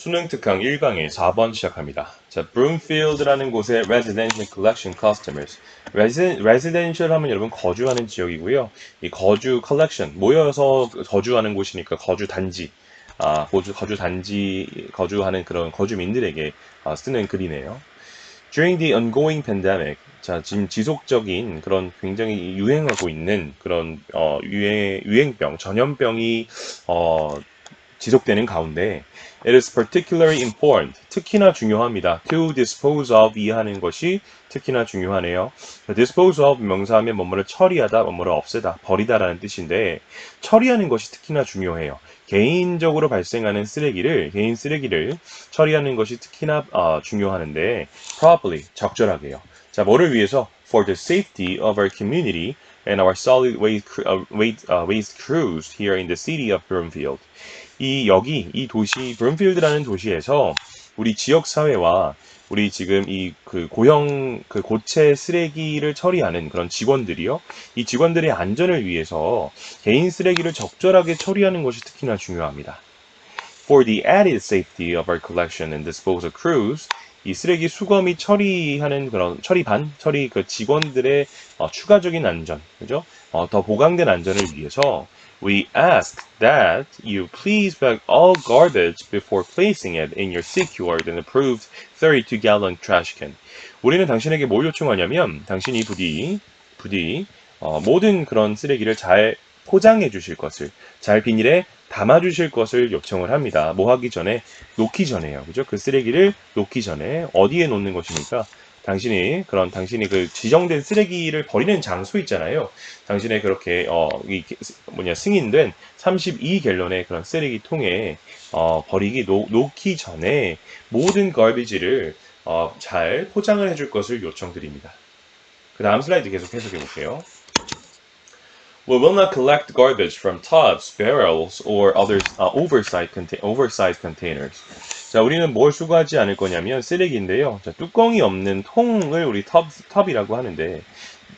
수능 특강 1강의 4번 시작합니다. 자, Broomfield라는 곳의 Residential Collection Customers. Resi, residential 하면 여러분 거주하는 지역이고요. 이 거주 collection, 모여서 거주하는 곳이니까 거주 단지. 아, 거주, 거주 단지, 거주하는 그런 거주민들에게 아, 쓰는 글이네요. During the ongoing pandemic, 자, 지금 지속적인 그런 굉장히 유행하고 있는 그런 어, 유행, 유행병, 전염병이 어, 지속되는 가운데 it is particularly important, 특히나 중요합니다. to dispose of 이하는 것이 특히나 중요하네요. dispose of 명사하면 뭐뭐를 처리하다, 뭐뭐를 없애다, 버리다라는 뜻인데 처리하는 것이 특히나 중요해요. 개인적으로 발생하는 쓰레기를 개인 쓰레기를 처리하는 것이 특히나 어, 중요하는데 properly 적절하게요. 자, 뭐를 위해서? For the safety of our community and our solid waste, uh, waste, uh, waste crews here in the city of Broomfield. 이 여기 이 도시 브룸필드라는 도시에서 우리 지역 사회와 우리 지금 이 그 고형 그 고체 쓰레기를 처리하는 그런 직원들이요. 이 직원들의 안전을 위해서 개인 쓰레기를 적절하게 처리하는 것이 특히나 중요합니다. For the added safety of our collection and disposal crews, 이 쓰레기 수거미 처리하는 그런 처리반, 처리 그 직원들의 어, 추가적인 안전, 그죠? 어, 더 보강된 안전을 위해서 we ask that you please bag all garbage before placing it in your secured and approved 32-gallon trash can. 우리는 당신에게 뭘 요청하냐면 당신이 부디 부디 어, 모든 그런 쓰레기를 잘 포장해 주실 것을 잘 비닐에 담아 주실 것을 요청을 합니다. 뭐 하기 전에 놓기 전에요. 그죠? 그 쓰레기를 놓기 전에 어디에 놓는 것입니까? 당신이 그런 당신이 그 지정된 쓰레기를 버리는 장소 있잖아요. 당신의 그렇게 어 이 뭐냐 승인된 32갤런의 그런 쓰레기통에 어 버리기 놓, 놓기 전에 모든 걸비지를 어, 잘 포장을 해줄 것을 요청드립니다. 그 다음 슬라이드 계속 해석해 볼게요. We will not collect garbage from tubs, barrels, or other uh, oversized, contain- containers. 자, 우리는 뭘 수거하지 않을 거냐면 쓰레기인데요. 자, 뚜껑이 없는 통을 우리 텁, 텁이라고 하는데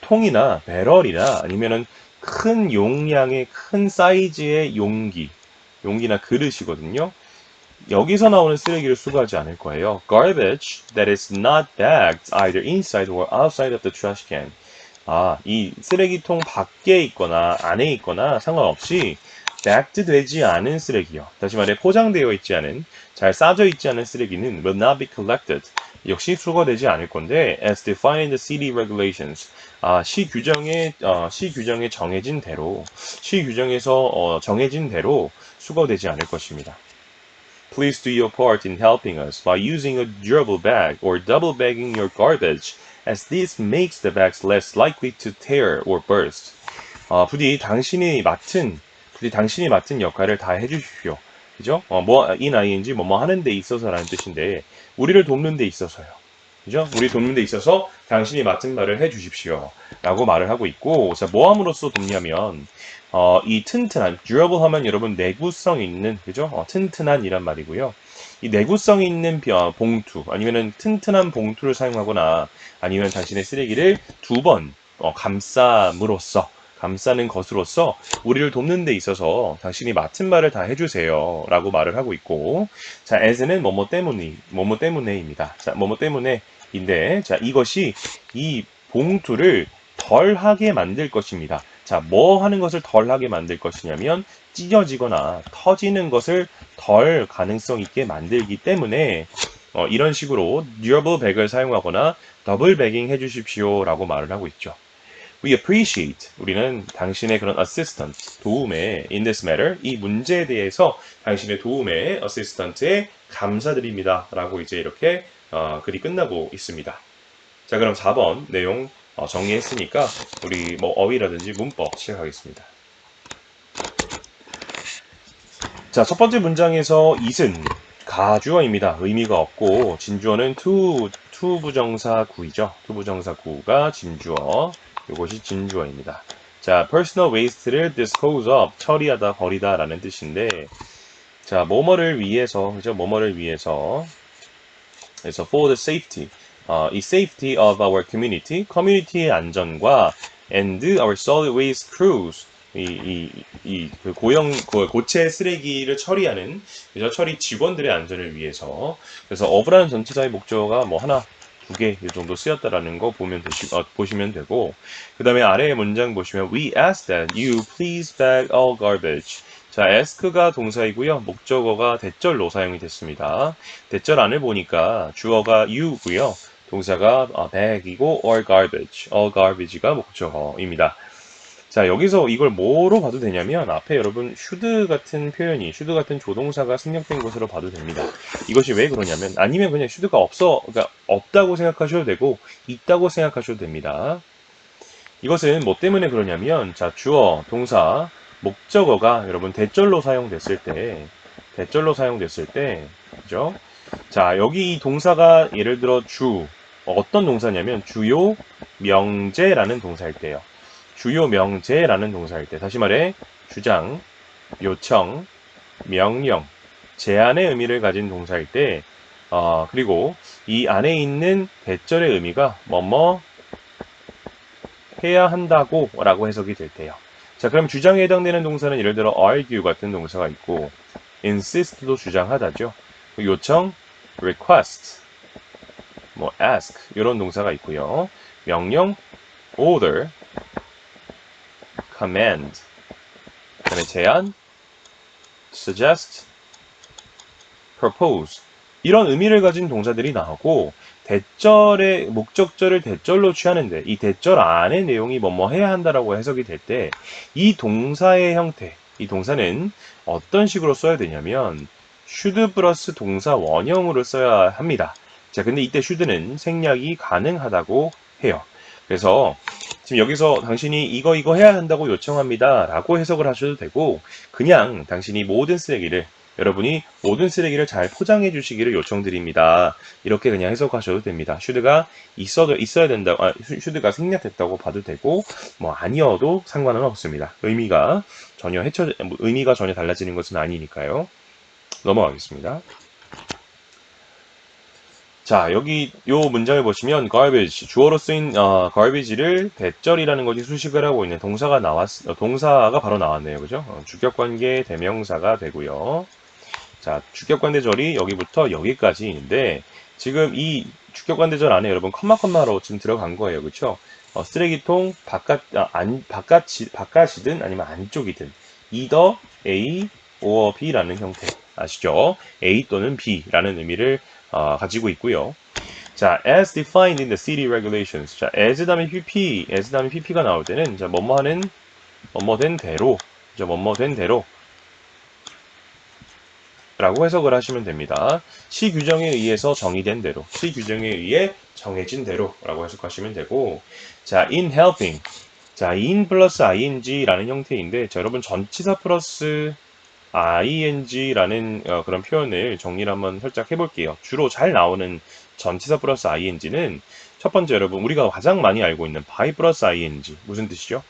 통이나 배럴이나 아니면은 큰 용량의 큰 사이즈의 용기, 용기나 그릇이거든요. 여기서 나오는 쓰레기를 수거하지 않을 거예요. Garbage that is not bagged either inside or outside of the trash can. 아, 이 쓰레기통 밖에 있거나 안에 있거나 상관없이 bagged 되지 않은 쓰레기요. 다시 말해 포장되어 있지 않은 잘 싸져 있지 않은 쓰레기는 will not be collected. 역시 수거되지 않을 건데 as defined in the city regulations. 아, 시 규정에 어, 시 규정에 정해진 대로 시 규정에서 어, 정해진 대로 수거되지 않을 것입니다. Please do your part in helping us by using a durable bag or double bagging your garbage, as this makes the bags less likely to tear or burst. 어, 부디 당신이 맡은 부디 당신이 맡은 역할을 다 해주십시오. 그죠? 어, 뭐 in ing 뭐뭐 하는 데 있어서라는 뜻인데 우리를 돕는 데 있어서요. 그죠? 우리 돕는 데 있어서 당신이 맡은 말을 해 주십시오. 라고 말을 하고 있고, 자, 뭐 함으로써 돕냐면, 어, 이 튼튼한, durable 하면 여러분 내구성 있는, 그죠? 어, 튼튼한 이란 말이고요. 이 내구성 있는 벼- 봉투, 아니면은 튼튼한 봉투를 사용하거나, 아니면 당신의 쓰레기를 두 번, 어, 감싸므로써, 감싸는 것으로서 우리를 돕는 데 있어서 당신이 맡은 말을 다 해주세요. 라고 말을 하고 있고, 자, as는 뭐뭐 때문이, 뭐뭐 때문에입니다. 자, 뭐뭐 때문에인데, 자, 이것이 이 봉투를 덜 하게 만들 것입니다. 자, 뭐 하는 것을 덜 하게 만들 것이냐면, 찢어지거나 터지는 것을 덜 가능성 있게 만들기 때문에, 어, 이런 식으로 durable bag을 사용하거나 더블 배깅 해주십시오 라고 말을 하고 있죠. We appreciate 우리는 당신의 그런 assistance 도움에 in this matter 이 문제에 대해서 당신의 도움에 assistant에 감사드립니다 라고 이제 이렇게 어, 글이 끝나고 있습니다. 자 그럼 4번 내용 어, 정리했으니까 우리 뭐 어휘라든지 문법 시작하겠습니다. 자 첫 번째 문장에서 it은 가주어입니다. 의미가 없고 진주어는 to to 부정사 구이죠. to 부정사 구가 진주어 이것이 진주어입니다. 자, personal waste를 dispose of, 처리하다, 버리다 라는 뜻인데, 자, 뭐뭐를 위해서, 그죠? 뭐뭐를 위해서, 그래서 for the safety, 어, 이 safety of our community, 커뮤니티의 안전과 and our solid waste crews, 이, 이, 이, 그 고형, 그 고체 쓰레기를 처리하는, 그죠? 처리 직원들의 안전을 위해서. 그래서 of라는 전체자의 목적어가 뭐 하나, 두 개, 이 정도 쓰였다라는 거 보면 되시, 어, 보시면 되고. 그 다음에 아래의 문장 보시면, We ask that you please bag all garbage. 자, ask가 동사이고요. 목적어가 대절로 사용이 됐습니다. 대절 안을 보니까 주어가 you고요. 동사가 아, bag이고 or garbage, all garbage가 목적어입니다. 자, 여기서 이걸 뭐로 봐도 되냐면 앞에 여러분 should 같은 표현이 should 같은 조동사가 생략된 것으로 봐도 됩니다. 이것이 왜 그러냐면 아니면 그냥 should가 없어 그러니까 없다고 생각하셔도 되고 있다고 생각하셔도 됩니다. 이것은 뭐 때문에 그러냐면 자, 주어, 동사, 목적어가 여러분 대절로 사용됐을 때 대절로 사용됐을 때 그죠? 자, 여기 이 동사가 예를 들어 주 어떤 동사냐면 주요 명제라는 동사일 때요. 주요 명제라는 동사일 때 다시 말해 주장, 요청, 명령, 제안의 의미를 가진 동사일 때 어, 그리고 이 안에 있는 대절의 의미가 뭐뭐 해야 한다고 라고 해석이 될 때요. 자, 그럼 주장에 해당되는 동사는 예를 들어 argue 같은 동사가 있고 insist도 주장하다죠. 요청, request, 뭐 ask 이런 동사가 있고요. 명령, order, command, 그다음에 제안, suggest, propose 이런 의미를 가진 동사들이 나오고 대절의 목적절을 대절로 취하는데 이 대절 안의 내용이 뭐뭐 해야 한다라고 해석이 될 때 이 동사의 형태, 이 동사는 어떤 식으로 써야 되냐면 should 플러스 동사 원형으로 써야 합니다. 자, 근데 이때 should는 생략이 가능하다고 해요. 그래서 지금 여기서 당신이 이거 이거 해야 한다고 요청합니다. 라고 해석을 하셔도 되고 그냥 당신이 모든 쓰레기를 여러분이 모든 쓰레기를 잘 포장해 주시기를 요청드립니다. 이렇게 그냥 해석하셔도 됩니다. 슈드가 있어도 있어야 된다. 아, 슈드가 생략됐다고 봐도 되고 뭐 아니어도 상관은 없습니다. 의미가 전혀 해쳐 뭐 의미가 전혀 달라지는 것은 아니니까요. 넘어가겠습니다. 자, 여기 요 문장을 보시면 garbage 주어로 쓰인 어, garbage를 대절이라는 것이 수식을 하고 있는 동사가 나왔 어, 동사가 바로 나왔네요. 그죠? 어, 주격 관계 대명사가 되고요. 자, 주격관대절이 여기부터 여기까지 있는데 지금 이 주격관대절 안에 여러분 컴마 컴마로 지금 들어간 거예요. 그렇죠? 어, 쓰레기통 바깥 아, 안 바깥이 바깥이든 아니면 안쪽이든 either A or B라는 형태 아시죠? A 또는 B라는 의미를 어, 가지고 있고요. 자, as defined in the city regulations. 자, as 다음에 pp, as 다음에 pp가 나올 때는 자, 뭐뭐 하는 뭐뭐 된 대로, 자, 뭐뭐 된 대로 라고 해석을 하시면 됩니다. 시 규정에 의해서 정의된 대로, 시 규정에 의해 정해진 대로 라고 해석하시면 되고, 자, in helping. 자, in 플러스 ing라는 형태인데, 자, 여러분 전치사 플러스 ing라는 어, 그런 표현을 정리를 한번 살짝 해볼게요. 주로 잘 나오는 전치사 플러스 ing는 첫 번째 여러분, 우리가 가장 많이 알고 있는 by 플러스 ing. 무슨 뜻이죠?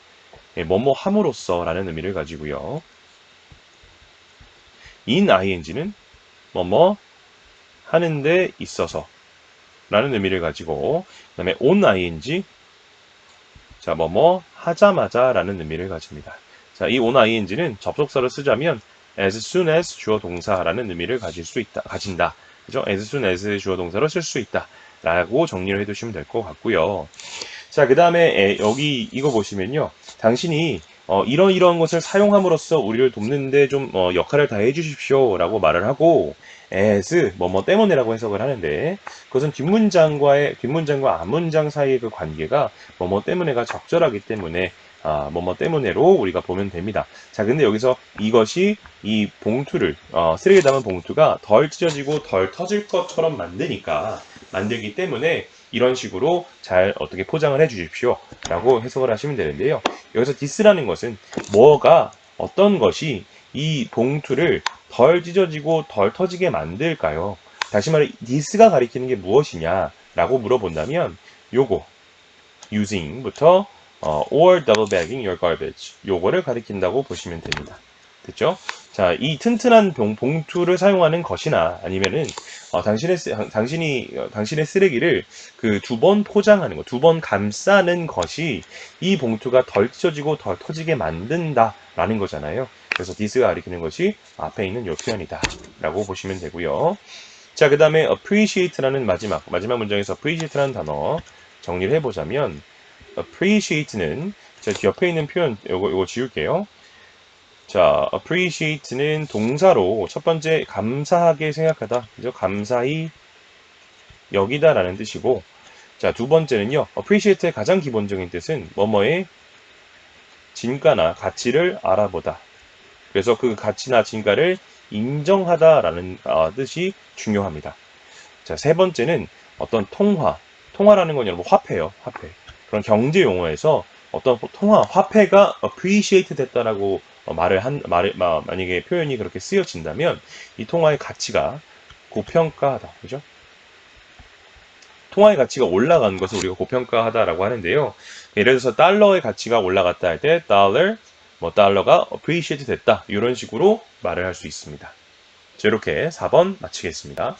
예, 뭐뭐 함으로써 라는 의미를 가지고요. in ing는 뭐뭐 하는데 있어서 라는 의미를 가지고 그 다음에 on ing 자 뭐뭐 하자마자 라는 의미를 가집니다. 자, 이 on ing는 접속사를 쓰자면 as soon as 주어 동사라는 의미를 가질 수 있다, 가진다. 그죠? as soon as 주어 동사로 쓸 수 있다. 라고 정리를 해 두시면 될 것 같고요. 자, 그 다음에 여기 이거 보시면요. 당신이 어, 이런 이런 것을 사용함으로써 우리를 돕는데 좀 어, 역할을 다 해 주십시오 라고 말을 하고 as 뭐뭐 때문에라고 해석을 하는데 그것은 뒷문장과의 뒷문장과 앞문장 사이의 그 관계가 뭐뭐 때문에가 적절하기 때문에 아, 뭐뭐 때문에로 우리가 보면 됩니다. 자, 근데 여기서 이것이 이 봉투를 어, 쓰레기 담은 봉투가 덜 찢어지고 덜 터질 것처럼 만드니까 만들기 때문에 이런 식으로 잘 어떻게 포장을 해 주십시오. 라고 해석을 하시면 되는데요. 여기서 디스라는 것은 뭐가 어떤 것이 이 봉투를 덜 찢어지고 덜 터지게 만들까요? 다시 말해 디스가 가리키는 게 무엇이냐 라고 물어본다면 요거 using부터 어, or double bagging your garbage 요거를 가리킨다고 보시면 됩니다. 됐죠? 자, 이 튼튼한 봉, 봉투를 사용하는 것이나 아니면은 어, 당신의 당신이 어, 당신의 쓰레기를 그 두 번 포장하는 것, 두번 감싸는 것이 이 봉투가 덜 찢어지고 덜 터지게 만든다라는 거잖아요. 그래서 this가 가리키는 것이 앞에 있는 요 표현이다라고 보시면 되고요. 자, 그 다음에 appreciate라는 마지막 마지막 문장에서 appreciate라는 단어 정리를 해보자면 appreciate는 자, 옆에 있는 표현 요거 요거 지울게요. 자, appreciate는 동사로 첫 번째 감사하게 생각하다, 그죠? 감사히 여기다라는 뜻이고, 자, 두 번째는요, appreciate의 가장 기본적인 뜻은 뭐뭐의 진가나 가치를 알아보다. 그래서 그 가치나 진가를 인정하다라는 어, 뜻이 중요합니다. 자, 세 번째는 어떤 통화. 통화라는 건 여러분 화폐요, 화폐. 그런 경제 용어에서 어떤 통화, 화폐가 appreciate 됐다라고 어, 말을 한, 말을, 마- 만약에 표현이 그렇게 쓰여진다면 이 통화의 가치가 고평가하다. 그죠? 통화의 가치가 올라가는 것을 우리가 고평가하다라고 하는데요. 예를 들어서 달러의 가치가 올라갔다 할 때 달러, 뭐 달러가 appreciate 됐다. 이런 식으로 말을 할 수 있습니다. 자, 이렇게 4번 마치겠습니다.